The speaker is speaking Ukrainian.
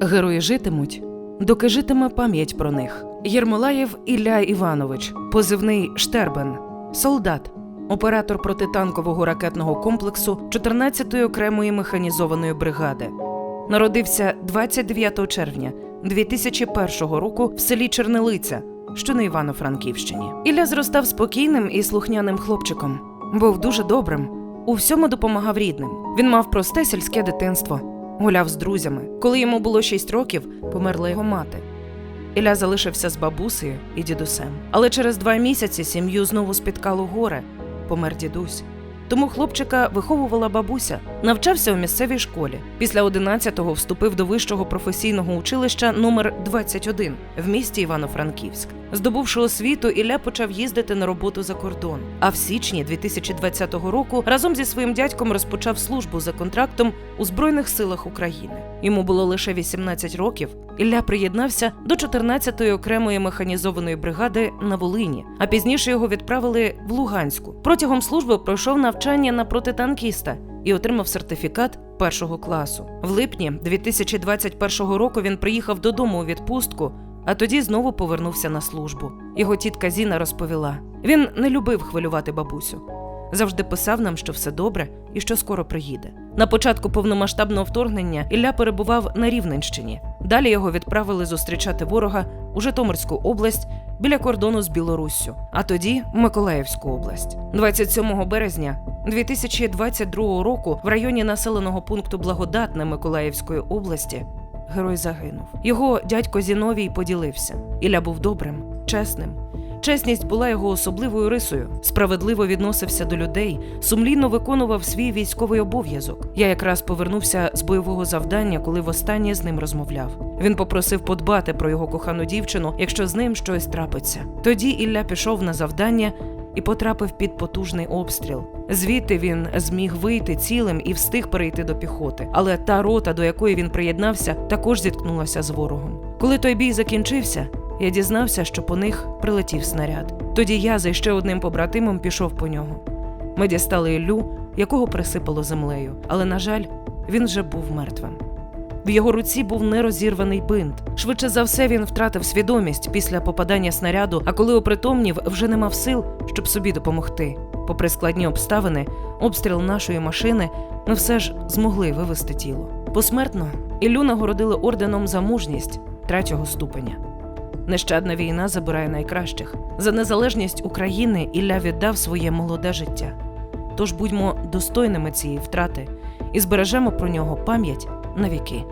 Герої житимуть, доки житиме пам'ять про них. Єрмолаєв Ілля Іванович, позивний Штербен, солдат, оператор протитанкового ракетного комплексу 14-ї окремої механізованої бригади. Народився 29 червня 2001 року в селі Чернилиця, що на Івано-Франківщині. Ілля зростав спокійним і слухняним хлопчиком. Був дуже добрим, у всьому допомагав рідним. Він мав просте сільське дитинство, гуляв з друзями. Коли йому було 6 років, померла його мати. Ілля залишився з бабусею і дідусем. Але через два місяці сім'ю знову спіткало горе, помер дідусь. Тому хлопчика виховувала бабуся, навчався у місцевій школі. Після 11-го вступив до вищого професійного училища номер 21 в місті Івано-Франківськ. Здобувши освіту, Ілля почав їздити на роботу за кордон. А в січні 2020 року разом зі своїм дядьком розпочав службу за контрактом у Збройних силах України. Йому було лише 18 років. Ілля приєднався до 14-ї окремої механізованої бригади на Волині, а пізніше його відправили в Луганську. Протягом служби пройшов навчання на протитанкіста і отримав сертифікат першого класу. В липні 2021 року він приїхав додому у відпустку, а тоді знову повернувся на службу. Його тітка Зіна розповіла: він не любив хвилювати бабусю. Завжди писав нам, що все добре і що скоро приїде. На початку повномасштабного вторгнення Ілля перебував на Рівненщині. Далі його відправили зустрічати ворога у Житомирську область біля кордону з Білоруссю, а тоді Миколаївську область. 27 березня 2022 року в районі населеного пункту Благодатне Миколаївської області герой загинув. Його дядько Зіновій поділився. Ілля був добрим, чесним. Чесність була його особливою рисою. Справедливо відносився до людей, сумлінно виконував свій військовий обов'язок. Я якраз повернувся з бойового завдання, коли востаннє з ним розмовляв. Він попросив подбати про його кохану дівчину, якщо з ним щось трапиться. Тоді Ілля пішов на завдання і потрапив під потужний обстріл. Звідти він зміг вийти цілим і встиг перейти до піхоти. Але та рота, до якої він приєднався, також зіткнулася з ворогом. Коли той бій закінчився, я дізнався, що по них прилетів снаряд. Тоді я за ще одним побратимом пішов по нього. Ми дістали Іллю, якого присипало землею, але, на жаль, він вже був мертвим. В його руці був нерозірваний бинт. Швидше за все, він втратив свідомість після попадання снаряду, а коли опритомнів, вже не мав сил, щоб собі допомогти. Попри складні обставини, обстріл нашої машини, ми все ж змогли вивести тіло. Посмертно Іллю нагородили орденом за мужність третього ступеня. Нещадна війна забирає найкращих. За незалежність України Ілля віддав своє молоде життя. Тож будьмо достойними цієї втрати і збережемо про нього пам'ять на віки.